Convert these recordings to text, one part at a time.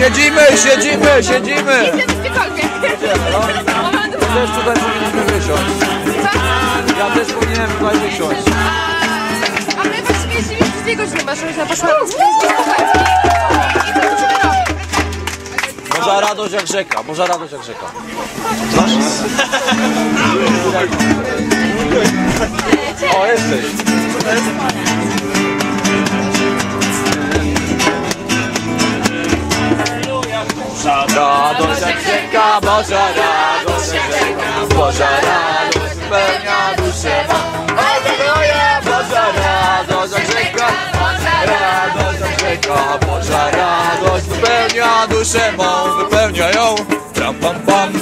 Siedzimy, siedzimy, siedzimy! Idziemy gdziekolwiek. Ja też tutaj powinniśmy wysiąść. Ja też powinienem tutaj wysiąść. A my właściwie jeździmy przez dwie godziny, poszła robić? Boża radość jak rzeka, Boża radość jak rzeka. Znasz? O, jesteś. Radość jak rzeka, Boża radość jak rzeka, Boża radość spełnia duszę mą. Aleluja, Boża radość jak rzeka, radość jak rzeka, Boża radość duszę mą, wypełnia ją. Pam pam,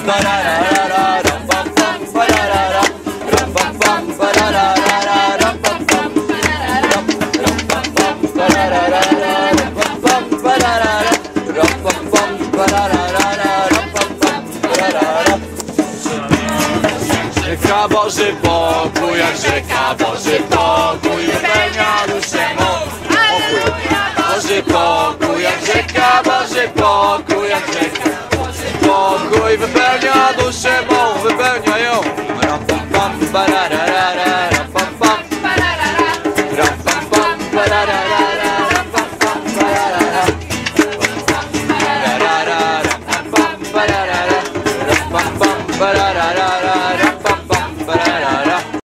rzeka Boży pokój, jak rzeka Boży pokój, pełnia duszę Boży pokój, jak rzeka Boży pokój, jak rzeka Boży pokój, wypełnia duszę mą, wypełnia ją. Ram pam pam, ram pam pam, ram pam pam, ba da da da da